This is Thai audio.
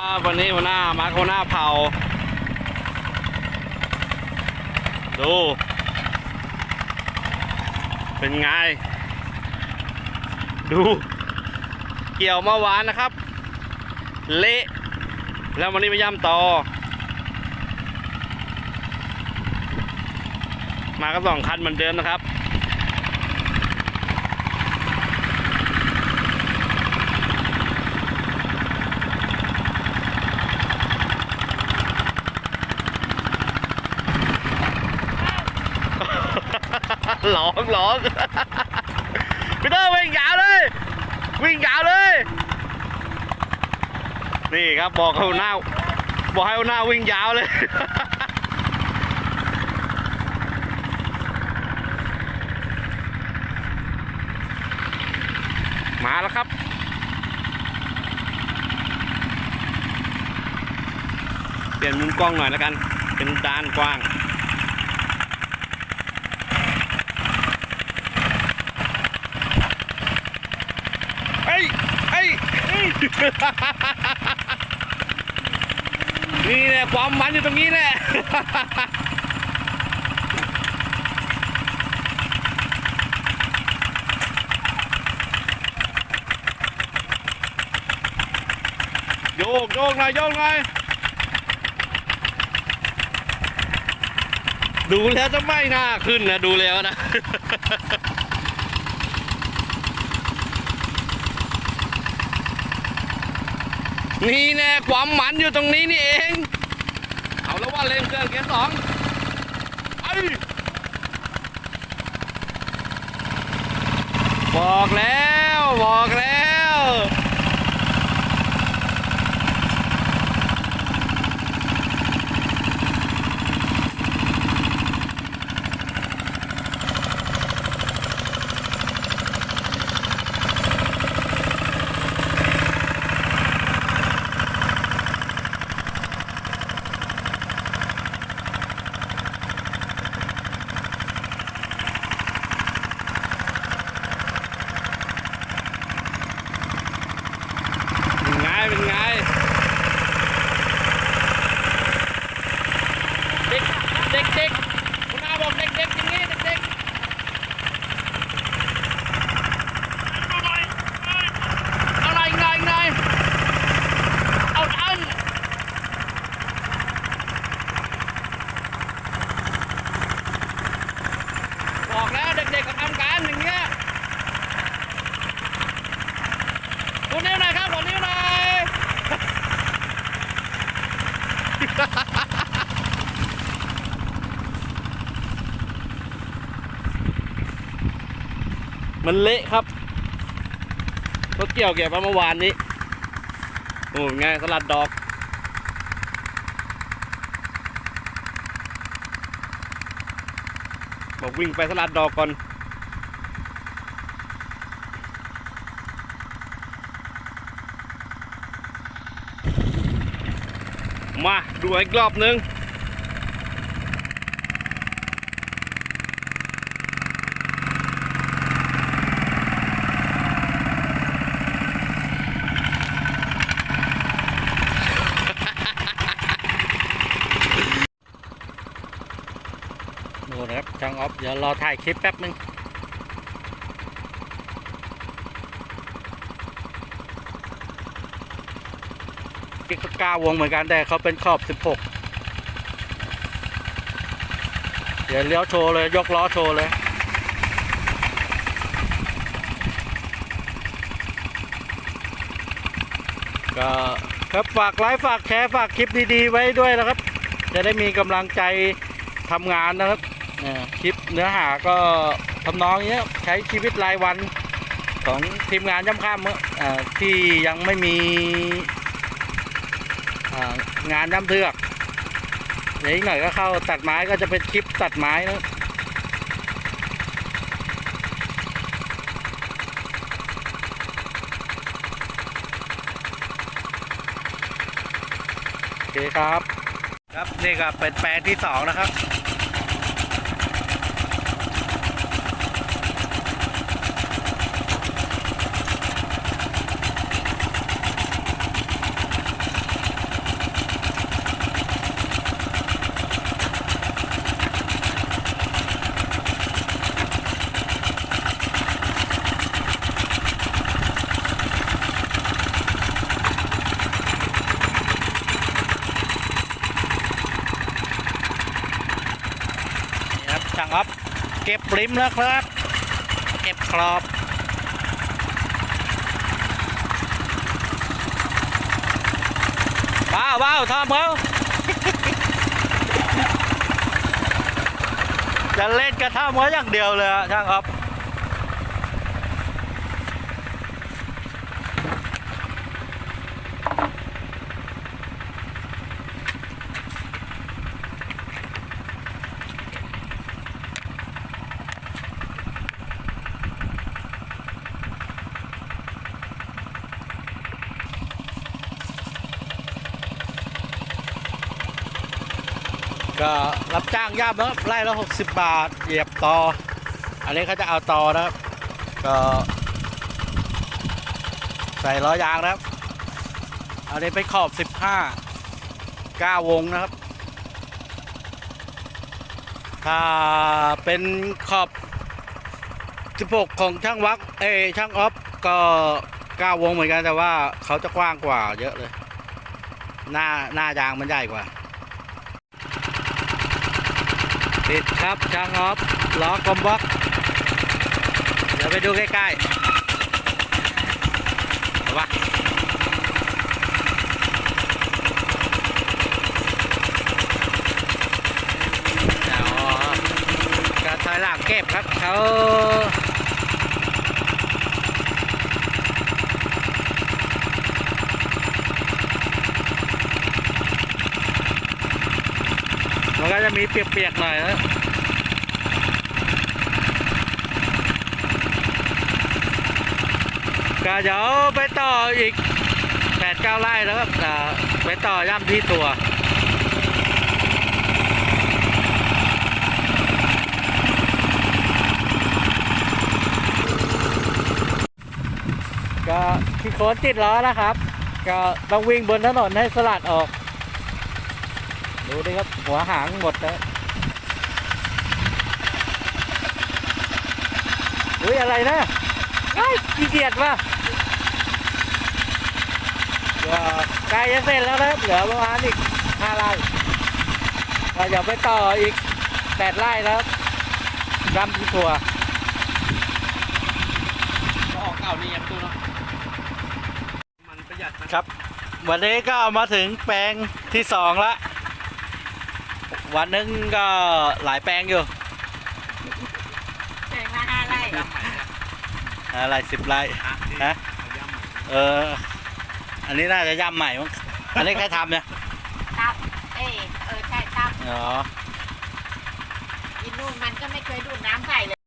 ครับวันนี้หัวหน้ามาร์คหัวหน้าเผา ดู เป็นไง ดู เกี่ยวเมื่อวานนะครับ เละ แล้ววันนี้มาย่ำต่อ มาก็สองคันเหมือนเดิมนะครับ หลอกหลอกพีเตอร์วิ่งยาวเลย วิ่งยาวเลย นี่ครับบอกให้หน้า บอกให้หน้าวิ่งยาวเลยมาแล้วครับ เปลี่ยนมุมกล้องหน่อยแล้วกัน เป็นด้านกว้าง เอ้ยเอ้ยเอ้ย นี่แหละความมันอยู่ตรงนี้แหละโยกโยกหน่อยโยกหน่อยดูแล้วจะไม่น่าขึ้นนะ ดูแล้วนะ นี่แน่ความมันอยู่ตรงนี้นี่เอง เอาแล้วว่าเล่นเครื่องเกียร์สองไอบอกแล้วบอกแล้ว เป็นไงเป็นไง เด็กเด็กเด็กคุณอาบอกเด็กเด็กอย่างนี้เด็กเด็กเอาหน่อยหน่อยหน่อยเอาอันบอกแล้วเด็กๆก็ทำการอย่างเงี้ย คุณนิ้วหน่อยครับขอนิ้วหน่อย มันเละครับรถเกี่ยวเก็บมาเมื่อวานนี้ โอ้ยไงสลัดดอกบอกวิ่งไปสลัดดอกก่อนมาดูอีกรอบนึง ดูนะครับช่างออฟ เดี๋ยวรอถ่ายคลิปแป๊บนึงที่เขากล้าวงเหมือนกันแต่เขาเป็นขอบ 16 เดี๋ยวเลี้ยวโชว์เลย ยกล้อโชว์เลยก็ครับฝากไลค์ฝากแชร์ฝากคลิปดีๆไว้ด้วยนะครับ จะได้มีกำลังใจทำงานนะครับ คลิปเนื้อหาก็ทำนองนี้ใช้ชีวิตรายวันของทีมงานย่ำข้ามเมื่อที่ยังไม่มีงานย่ำเทือกเดี๋ยวอีกหน่อยก็เข้าตัดไม้ก็จะเป็นคลิปตัดไม้นะโอเคครับ ครับนี่ก็เป็นแปลงที่สองนะครับ ช่างอ๊อฟเก็บริมแล้วครับ เก็บครอบว้าวว้าวทอมเขาจะเล่นกระท่อมเขาอย่างเดียวเลยอะช่างอ๊อฟ ก็รับจ้างย่ามนะครับไล่ละหกสิบบาท เหยียบตอ อันนี้เขาจะเอาตอนะครับ ก็ใส่ล้อยางนะครับ อันนี้เป็นขอบสิบห้าเก้าวงนะครับ ถ้าเป็นขอบสิบหกของช่างวักเอช่างออฟก็เก้าวงเหมือนกันแต่ว่าเขาจะกว้างกว่าเยอะเลย หน้าหน้ายางมันใหญ่กว่าิดครับช่างออฟล้อกลมบล็อก เดี๋ยวไปดูใกล้ๆเอาวะเดี๋ยวถอยหลังเก็บครับเขา มีเปียกๆหน่อยนะก็เดี๋ยวไปต่ออีกแปดเก้าไร่แล้วครับไปต่อย่ำที่ตัวก็ที่โคนติดล้อนะครับ ก็ต้องวิ่งบนถนนให้สลัดออก ดูดิครับ หัวหางหมดแล้วอุ้ยอะไรนะไอ้ยขี้เกียจว่ะก็ใกล้จะเสร็จแล้วนะครับเหลือประมาณอีกห้าไร่ก็เดี๋ยวไปต่ออีกแปดไร่แล้วรำที่ตัวก็ออกเก่านี่ยังตู้เนาะมันประหยัดนะครับ วันนี้ก็มาถึงแปลงที่สองละ วันหนึงก็หลายแปลงอยู่แปลงละห้าไร่ย่ำใหม่นะอะไรสิบไร่ฮะฮะเอาย่ำใหม่เออ อันนี้น่าจะย่ำใหม่มั้งอันนี้ใครทำเนี่ยตับเอยเออใช่ตับอ๋ออินนู่นมันก็ไม่เคยดูดน้ำใส่เลย